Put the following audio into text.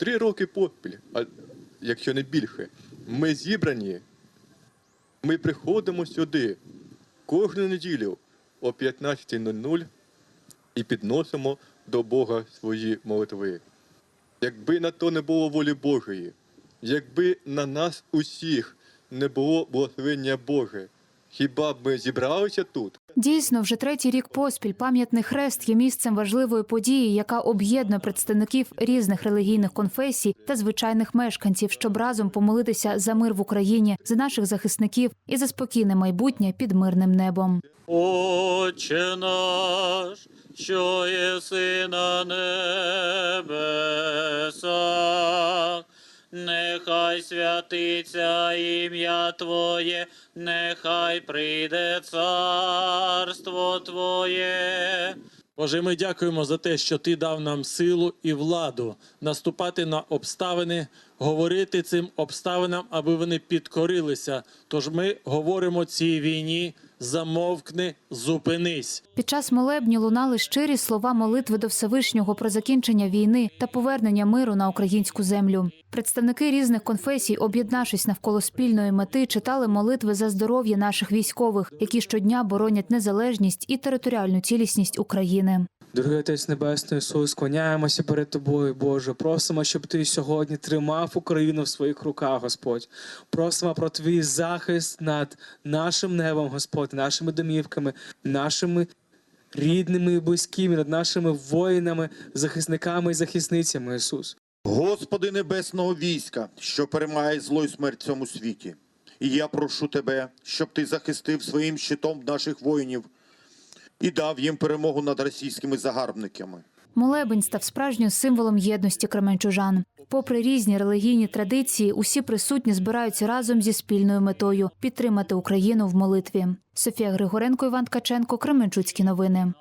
три роки поспіль, а якщо не більше, ми зібрані, ми приходимо сюди кожну неділю о 15.00 і підносимо до Бога свої молитви. Якби на то не було волі Божої, якби на нас усіх не було благословення Боже, хіба б ми зібралися тут? Дійсно, вже третій рік поспіль пам'ятний хрест є місцем важливої події, яка об'єднує представників різних релігійних конфесій та звичайних мешканців, щоб разом помолитися за мир в Україні, за наших захисників і за спокійне майбутнє під мирним небом. Отче наш, що єси на небесах, нехай святиться ім'я Твоє, нехай прийде царство Твоє. Боже, ми дякуємо за те, що ти дав нам силу і владу наступати на обставини, говорити цим обставинам, аби вони підкорилися. Тож ми говоримо цій війні: замовкни, зупинись. Під час молебні лунали щирі слова молитви до Всевишнього про закінчення війни та повернення миру на українську землю. Представники різних конфесій, об'єднавшись навколо спільної мети, читали молитви за здоров'я наших військових, які щодня боронять незалежність і територіальну цілісність України. Дорогий Отець Небесний Ісус, склоняємося перед Тобою, Боже. Просимо, щоб Ти сьогодні тримав Україну в своїх руках, Господь. Просимо про Твій захист над нашим небом, Господь, нашими домівками, нашими рідними і близькими, над нашими воїнами, захисниками і захисницями, Ісус. Господи небесного війська, що перемагає зло й смерть в цьому світі. І я прошу тебе, щоб ти захистив своїм щитом наших воїнів і дав їм перемогу над російськими загарбниками. Молебень став справжнім символом єдності кременчужан. Попри різні релігійні традиції, усі присутні збираються разом зі спільною метою підтримати Україну в молитві. Софія Григоренко, Іван Ткаченко, Кременчуцькі новини.